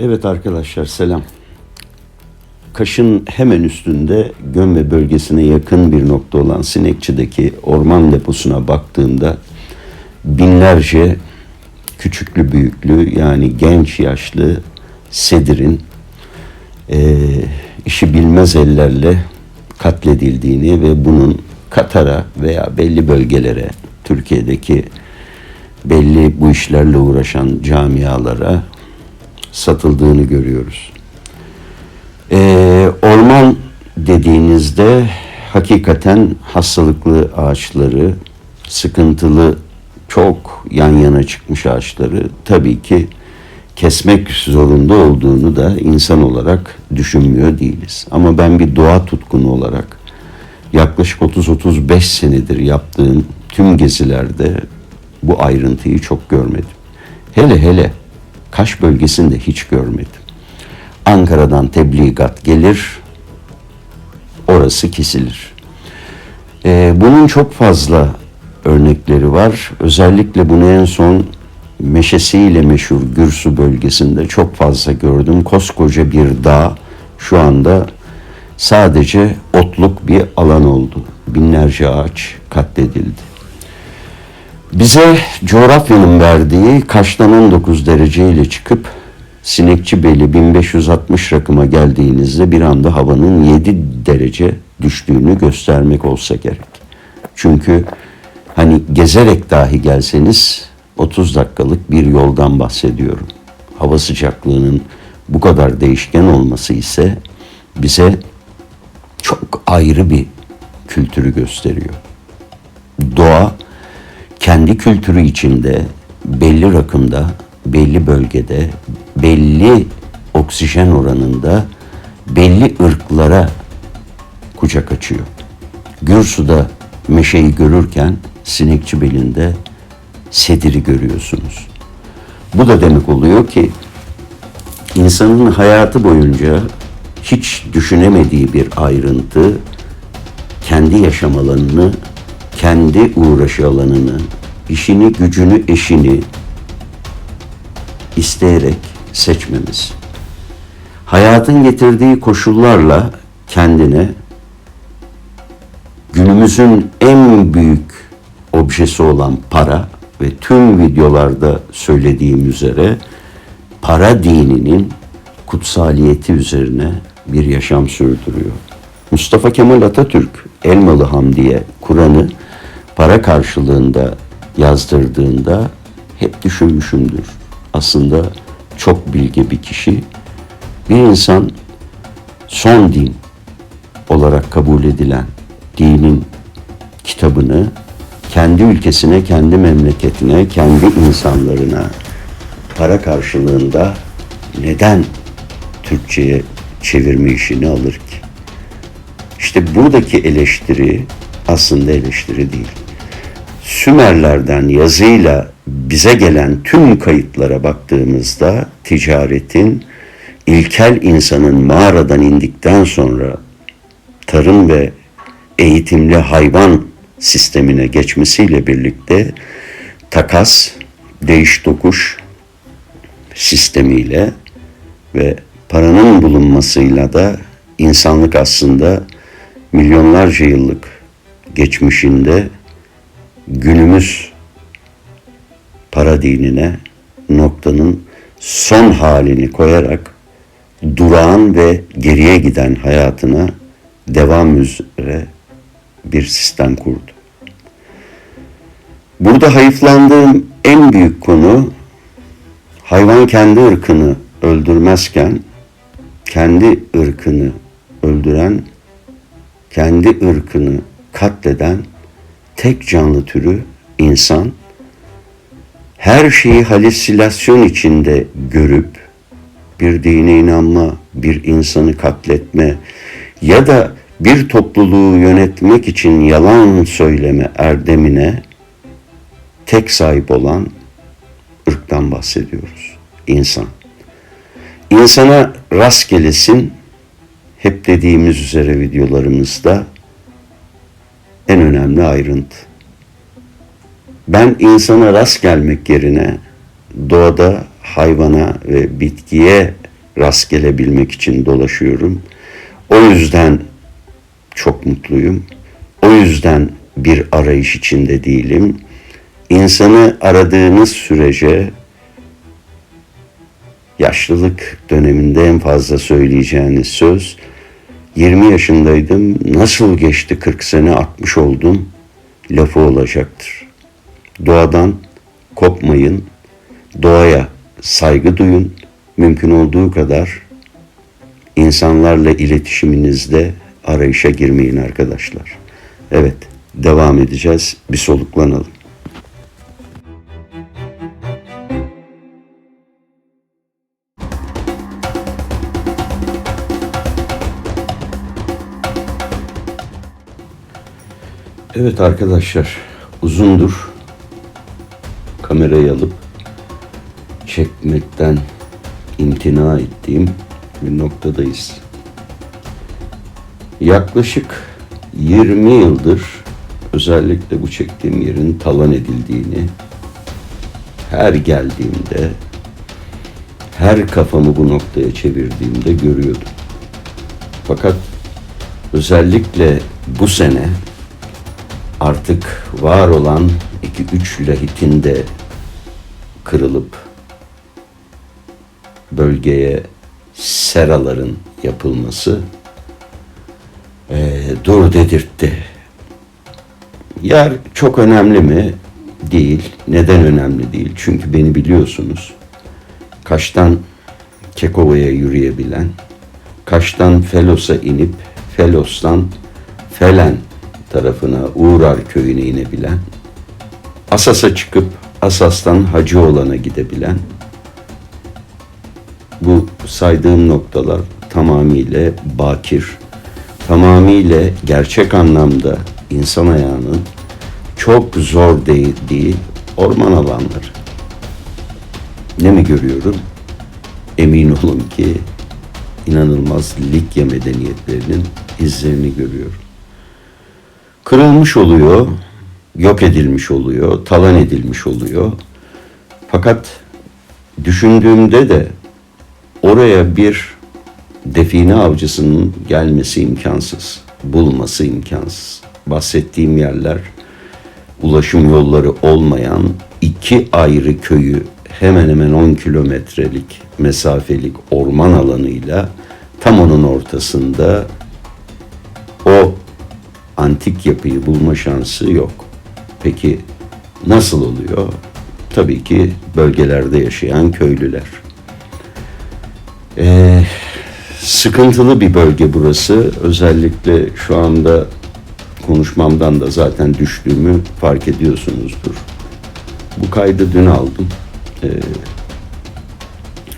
Evet arkadaşlar selam. Kaş'ın hemen üstünde Gömme bölgesine yakın bir nokta olan Sinekçi'deki orman deposuna baktığımda binlerce küçüklü büyüklü yani genç yaşlı sedirin eee, işi bilmez ellerle katledildiğini ve bunun Katar'a veya belli bölgelere Türkiye'deki belli bu işlerle uğraşan camialara satıldığını görüyoruz. Ee, orman dediğinizde hakikaten hastalıklı ağaçları, sıkıntılı çok yan yana çıkmış ağaçları tabii ki kesmek zorunda olduğunu da insan olarak düşünmüyor değiliz. Ama ben bir doğa tutkunu olarak yaklaşık 30-35 senedir yaptığım tüm gezilerde bu ayrıntıyı çok görmedim. Hele hele Kaş bölgesinde hiç görmedim. Ankara'dan tebligat gelir, orası kesilir. Ee, bunun çok fazla örnekleri var. Özellikle bunu en son meşesiyle meşhur Gürsu bölgesinde çok fazla gördüm. Koskoca bir dağ şu anda sadece otluk bir alan oldu. Binlerce ağaç katledildi. Bize coğrafyanın verdiği Kaş'tan 19 derece ile çıkıp Sinekçibeli 1560 rakıma geldiğinizde bir anda havanın 7 derece düştüğünü göstermek olsa gerek. Çünkü hani gezerek dahi gelseniz 30 dakikalık bir yoldan bahsediyorum. Hava sıcaklığının bu kadar değişken olması ise bize çok ayrı bir kültürü gösteriyor. Doğa kendi kültürü içinde belli rakımda, belli bölgede, belli oksijen oranında belli ırklara kucak açıyor. Gürsu'da meşeyi görürken sinekçi belinde sediri görüyorsunuz. Bu da demek oluyor ki insanın hayatı boyunca hiç düşünemediği bir ayrıntı kendi yaşam alanını kendi uğraşı alanını, işini, gücünü, eşini isteyerek seçmemiz. Hayatın getirdiği koşullarla kendine günümüzün en büyük objesi olan para ve tüm videolarda söylediğim üzere para dininin kutsaliyeti üzerine bir yaşam sürdürüyor. Mustafa Kemal Atatürk Elmalı Hamdi'ye Kur'an'ı para karşılığında yazdırdığında hep düşünmüşümdür. Aslında çok bilge bir kişi. Bir insan son din olarak kabul edilen dinin kitabını kendi ülkesine, kendi memleketine, kendi insanlarına para karşılığında neden Türkçe'ye çevirme işini alır ki? İşte buradaki eleştiri aslında eleştiri değil. Sümerlerden yazıyla bize gelen tüm kayıtlara baktığımızda ticaretin ilkel insanın mağaradan indikten sonra tarım ve eğitimli hayvan sistemine geçmesiyle birlikte takas, değiş tokuş sistemiyle ve paranın bulunmasıyla da insanlık aslında milyonlarca yıllık geçmişinde günümüz para dinine noktanın son halini koyarak durağan ve geriye giden hayatına devam üzere bir sistem kurdu. Burada hayıflandığım en büyük konu hayvan kendi ırkını öldürmezken kendi ırkını öldüren, kendi ırkını katleden tek canlı türü insan her şeyi halüsinasyon içinde görüp bir dine inanma, bir insanı katletme ya da bir topluluğu yönetmek için yalan söyleme erdemine tek sahip olan ırktan bahsediyoruz. İnsan. İnsana rastgelesin hep dediğimiz üzere videolarımızda en önemli ayrıntı. Ben insana rast gelmek yerine doğada hayvana ve bitkiye rast gelebilmek için dolaşıyorum. O yüzden çok mutluyum. O yüzden bir arayış içinde değilim. İnsanı aradığınız sürece yaşlılık döneminde en fazla söyleyeceğiniz söz 20 yaşındaydım nasıl geçti 40 sene 60 oldum lafı olacaktır. Doğadan kopmayın, doğaya saygı duyun, mümkün olduğu kadar insanlarla iletişiminizde arayışa girmeyin arkadaşlar. Evet, devam edeceğiz. Bir soluklanalım. Evet arkadaşlar, uzundur kamerayı alıp çekmekten imtina ettiğim bir noktadayız. Yaklaşık 20 yıldır özellikle bu çektiğim yerin talan edildiğini her geldiğimde her kafamı bu noktaya çevirdiğimde görüyordum. Fakat özellikle bu sene artık var olan 2-3 lahitin de kırılıp bölgeye seraların yapılması e, dur dedirtti. Yer çok önemli mi? Değil. Neden önemli değil? Çünkü beni biliyorsunuz. Kaş'tan Kekova'ya yürüyebilen, Kaş'tan Felos'a inip Felos'tan Felen tarafına Uğrar köyüne inebilen, Asas'a çıkıp Asas'tan Hacıoğlan'a gidebilen, bu saydığım noktalar tamamıyla bakir, tamamıyla gerçek anlamda insan ayağının çok zor değdiği orman alanları. Ne mi görüyorum? Emin olun ki inanılmaz Likya medeniyetlerinin izlerini görüyorum. Kırılmış oluyor, yok edilmiş oluyor, talan edilmiş oluyor. Fakat düşündüğümde de oraya bir define avcısının gelmesi imkansız, bulması imkansız. Bahsettiğim yerler ulaşım yolları olmayan iki ayrı köyü hemen hemen 10 kilometrelik mesafelik orman alanıyla tam onun ortasında o antik yapıyı bulma şansı yok. Peki nasıl oluyor? Tabii ki bölgelerde yaşayan köylüler. Ee, sıkıntılı bir bölge burası. Özellikle şu anda konuşmamdan da zaten düştüğümü fark ediyorsunuzdur. Bu kaydı dün aldım. Ee,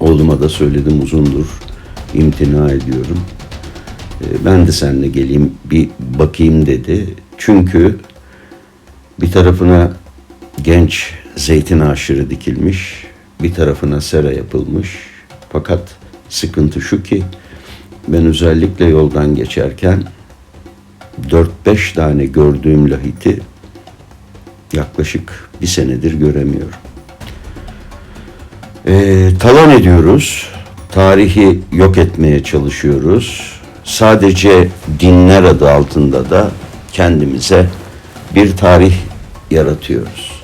oğluma da söyledim uzundur. İmtina ediyorum. Ee, ben de seninle geleyim bir bakayım dedi. Çünkü bir tarafına genç zeytin ağaçları dikilmiş, bir tarafına sera yapılmış. Fakat sıkıntı şu ki ben özellikle yoldan geçerken 4-5 tane gördüğüm lahiti yaklaşık bir senedir göremiyorum. Ee, talan ediyoruz. Tarihi yok etmeye çalışıyoruz. Sadece dinler adı altında da kendimize bir tarih yaratıyoruz.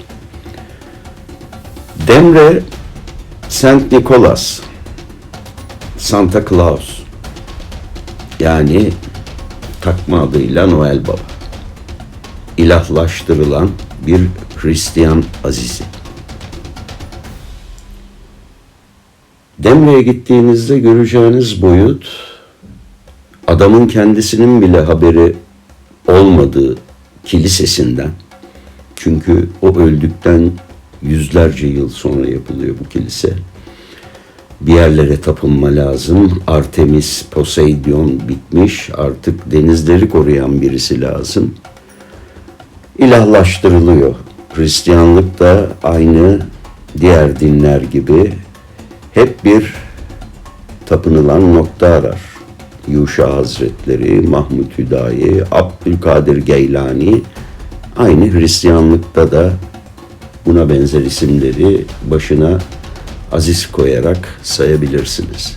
Demre Saint Nicholas, Santa Claus yani takma adıyla Noel Baba. İlahlaştırılan bir Hristiyan azizi. Demre'ye gittiğinizde göreceğiniz boyut adamın kendisinin bile haberi olmadığı kilisesinden çünkü o öldükten yüzlerce yıl sonra yapılıyor bu kilise. Bir yerlere tapınma lazım. Artemis, Poseidon bitmiş. Artık denizleri koruyan birisi lazım. İlahlaştırılıyor. Hristiyanlık da aynı diğer dinler gibi hep bir tapınılan nokta arar. Yuşa Hazretleri, Mahmud Hüdayi, Abdülkadir Geylani aynı Hristiyanlıkta da buna benzer isimleri başına aziz koyarak sayabilirsiniz.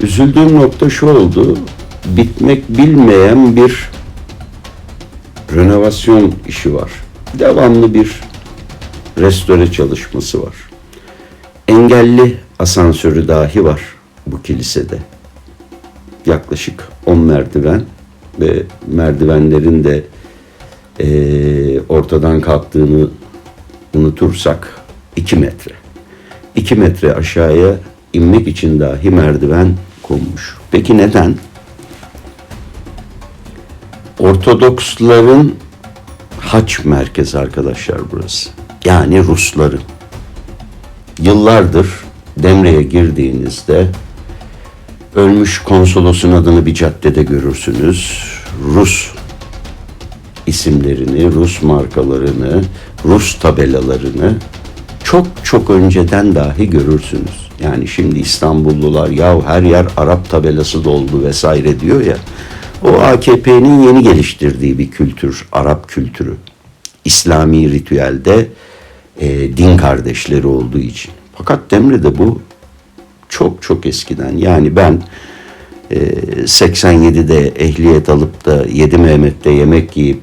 Üzüldüğüm nokta şu oldu. Bitmek bilmeyen bir renovasyon işi var. Devamlı bir restore çalışması var. Engelli asansörü dahi var bu kilisede. Yaklaşık 10 merdiven ve merdivenlerin de eee, ortadan kalktığını unutursak 2 metre. 2 metre aşağıya inmek için dahi merdiven konmuş. Peki neden? Ortodoksların haç merkezi arkadaşlar burası. Yani Rusların. Yıllardır Demre'ye girdiğinizde ölmüş konsolosun adını bir caddede görürsünüz. Rus isimlerini, Rus markalarını, Rus tabelalarını çok çok önceden dahi görürsünüz. Yani şimdi İstanbullular ya her yer Arap tabelası doldu vesaire diyor ya. O AKP'nin yeni geliştirdiği bir kültür, Arap kültürü. İslami ritüelde e, din kardeşleri olduğu için. Fakat Demre'de bu çok çok eskiden. Yani ben e, 87'de ehliyet alıp da 7 Mehmet'te yemek yiyip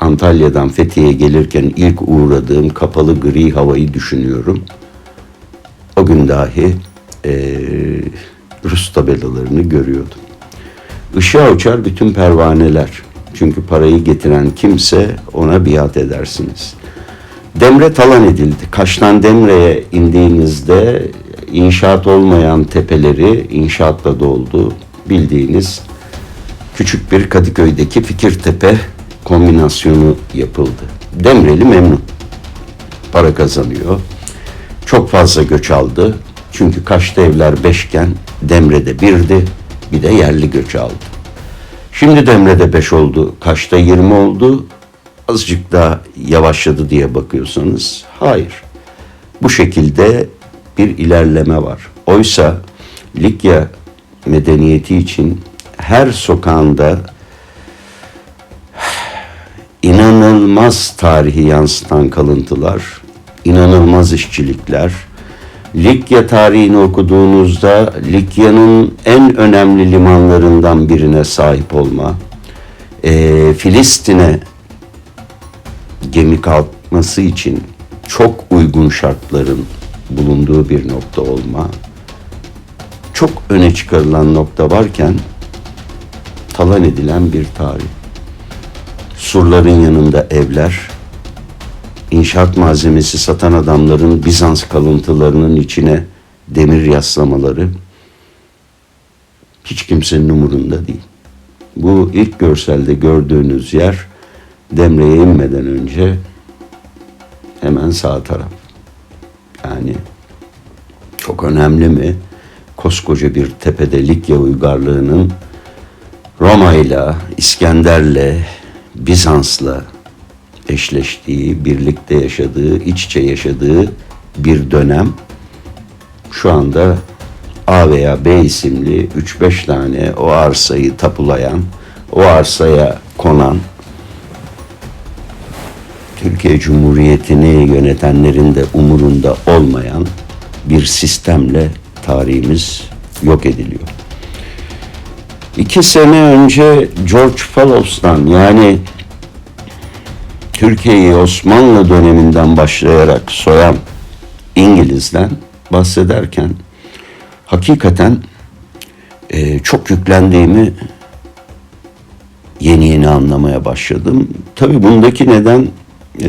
Antalya'dan Fethiye'ye gelirken ilk uğradığım kapalı gri havayı düşünüyorum. O gün dahi e, Rus tabelalarını görüyordum. Işığa uçar bütün pervaneler. Çünkü parayı getiren kimse ona biat edersiniz. Demre talan edildi. Kaş'tan Demre'ye indiğinizde inşaat olmayan tepeleri inşaatla doldu. Bildiğiniz küçük bir Kadıköy'deki Fikirtepe kombinasyonu yapıldı. Demreli memnun. Para kazanıyor. Çok fazla göç aldı. Çünkü Kaş'ta evler beşken Demre'de birdi. Bir de yerli göç aldı. Şimdi Demre'de 5 oldu, Kaş'ta 20 oldu. Azıcık daha yavaşladı diye bakıyorsanız hayır. Bu şekilde bir ilerleme var. Oysa Likya medeniyeti için her sokağında inanılmaz tarihi yansıtan kalıntılar, inanılmaz işçilikler, Likya tarihini okuduğunuzda Likya'nın en önemli limanlarından birine sahip olma, eee, Filistin'e gemi kalkması için çok uygun şartların bulunduğu bir nokta olma, çok öne çıkarılan nokta varken talan edilen bir tarih. Surların yanında evler, inşaat malzemesi satan adamların Bizans kalıntılarının içine demir yaslamaları hiç kimsenin umurunda değil. Bu ilk görselde gördüğünüz yer Demre'ye inmeden önce hemen sağ taraf. Yani çok önemli mi? Koskoca bir tepede Likya uygarlığının Roma'yla, İskender'le, Bizans'la eşleştiği, birlikte yaşadığı, iç içe yaşadığı bir dönem şu anda A veya B isimli 3-5 tane o arsayı tapulayan, o arsaya konan Türkiye Cumhuriyeti'ni yönetenlerin de umurunda olmayan bir sistemle tarihimiz yok ediliyor. İki sene önce George Fallows'tan yani Türkiye'yi Osmanlı döneminden başlayarak soyan İngiliz'den bahsederken hakikaten e, çok yüklendiğimi yeni yeni anlamaya başladım. Tabii bundaki neden e,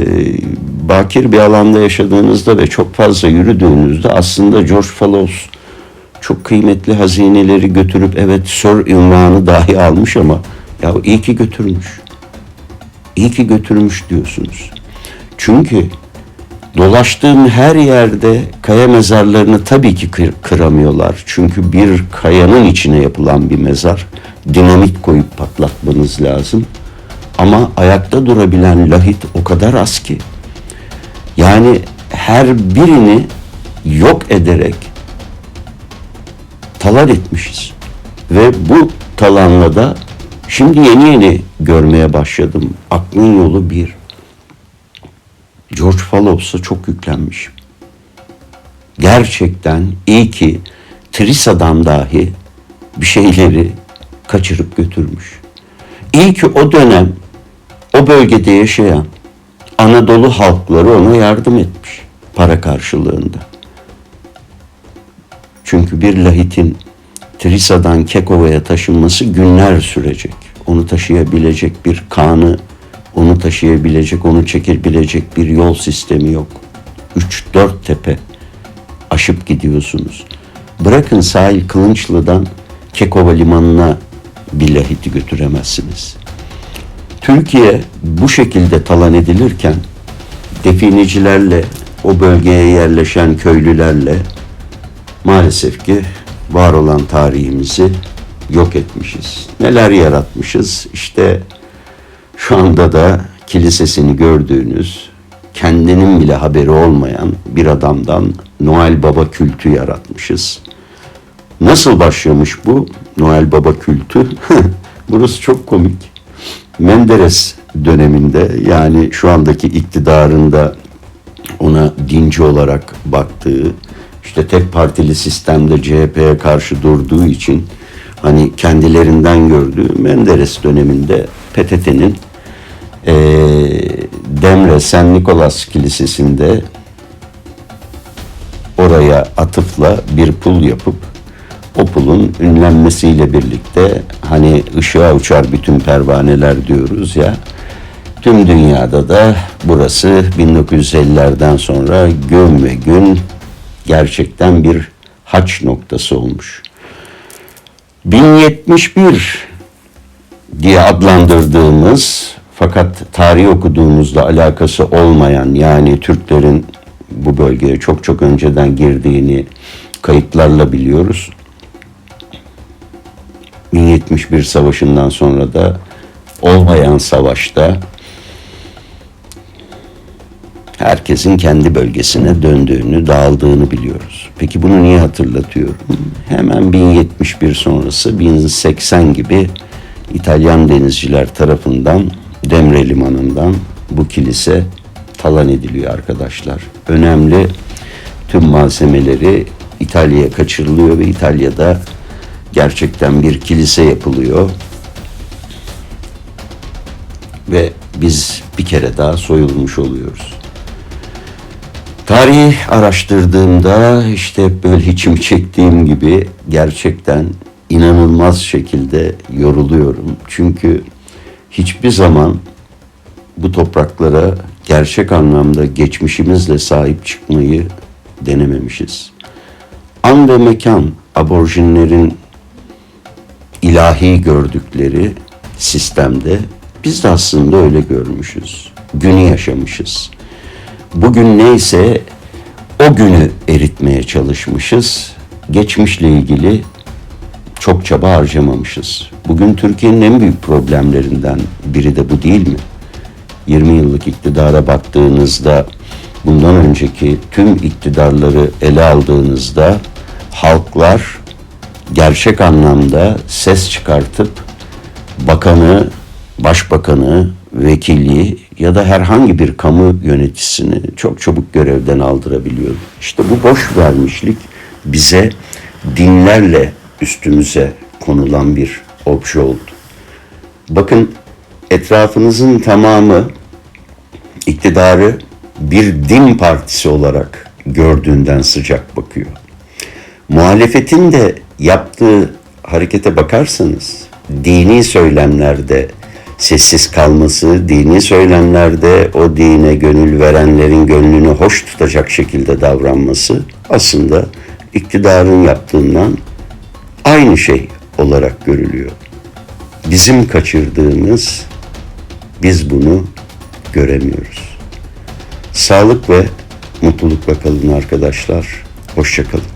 bakir bir alanda yaşadığınızda ve çok fazla yürüdüğünüzde aslında George Fallows çok kıymetli hazineleri götürüp evet Sir ünvanı dahi almış ama ya iyi ki götürmüş. İyi ki götürmüş diyorsunuz. Çünkü dolaştığım her yerde kaya mezarlarını tabii ki kır- kıramıyorlar. Çünkü bir kayanın içine yapılan bir mezar dinamit koyup patlatmanız lazım. Ama ayakta durabilen lahit o kadar az ki. Yani her birini yok ederek talan etmişiz. Ve bu talanla da şimdi yeni yeni görmeye başladım. Aklın yolu bir. George Fallows'a çok yüklenmişim. Gerçekten iyi ki Trisa'dan dahi bir şeyleri kaçırıp götürmüş. İyi ki o dönem o bölgede yaşayan Anadolu halkları ona yardım etmiş para karşılığında. Çünkü bir lahitin Trisa'dan Kekova'ya taşınması günler sürecek. Onu taşıyabilecek bir kanı, onu taşıyabilecek, onu çekebilecek bir yol sistemi yok. 3-4 tepe aşıp gidiyorsunuz. Bırakın sahil Kılınçlı'dan Kekova limanına bir lahiti götüremezsiniz. Türkiye bu şekilde talan edilirken definecilerle, o bölgeye yerleşen köylülerle maalesef ki var olan tarihimizi yok etmişiz. Neler yaratmışız? İşte şu anda da kilisesini gördüğünüz, kendinin bile haberi olmayan bir adamdan Noel Baba kültü yaratmışız. Nasıl başlamış bu Noel Baba kültü? Burası çok komik. Menderes döneminde yani şu andaki iktidarında ona dinci olarak baktığı, işte tek partili sistemde CHP'ye karşı durduğu için hani kendilerinden gördüğü Menderes döneminde PTT'nin eee Demre Sen Nikolas Kilisesi'nde oraya atıfla bir pul yapıp o pulun ünlenmesiyle birlikte hani ışığa uçar bütün pervaneler diyoruz ya tüm dünyada da burası 1950'lerden sonra gün ve gün gerçekten bir haç noktası olmuş. 1071 diye adlandırdığımız fakat tarih okuduğumuzda alakası olmayan yani Türklerin bu bölgeye çok çok önceden girdiğini kayıtlarla biliyoruz. 1071 savaşından sonra da olmayan savaşta herkesin kendi bölgesine döndüğünü, dağıldığını biliyoruz. Peki bunu niye hatırlatıyorum? Hemen 1071 sonrası 1080 gibi İtalyan denizciler tarafından Demre Limanı'ndan bu kilise talan ediliyor arkadaşlar. Önemli tüm malzemeleri İtalya'ya kaçırılıyor ve İtalya'da gerçekten bir kilise yapılıyor. Ve biz bir kere daha soyulmuş oluyoruz. Tarih araştırdığımda işte böyle içim çektiğim gibi gerçekten inanılmaz şekilde yoruluyorum. Çünkü hiçbir zaman bu topraklara gerçek anlamda geçmişimizle sahip çıkmayı denememişiz. An ve mekan aborjinlerin ilahi gördükleri sistemde biz de aslında öyle görmüşüz. Günü yaşamışız. Bugün neyse o günü eritmeye çalışmışız. Geçmişle ilgili çok çaba harcamamışız. Bugün Türkiye'nin en büyük problemlerinden biri de bu değil mi? 20 yıllık iktidara baktığınızda bundan önceki tüm iktidarları ele aldığınızda halklar gerçek anlamda ses çıkartıp bakanı, başbakanı, vekili ya da herhangi bir kamu yöneticisini çok çabuk görevden aldırabiliyordu. İşte bu boş vermişlik bize dinlerle üstümüze konulan bir obje oldu. Bakın etrafınızın tamamı iktidarı bir din partisi olarak gördüğünden sıcak bakıyor. Muhalefetin de yaptığı harekete bakarsanız dini söylemlerde sessiz kalması, dini söylemlerde o dine gönül verenlerin gönlünü hoş tutacak şekilde davranması aslında iktidarın yaptığından aynı şey olarak görülüyor. Bizim kaçırdığımız biz bunu göremiyoruz. Sağlık ve mutlulukla kalın arkadaşlar. Hoşçakalın.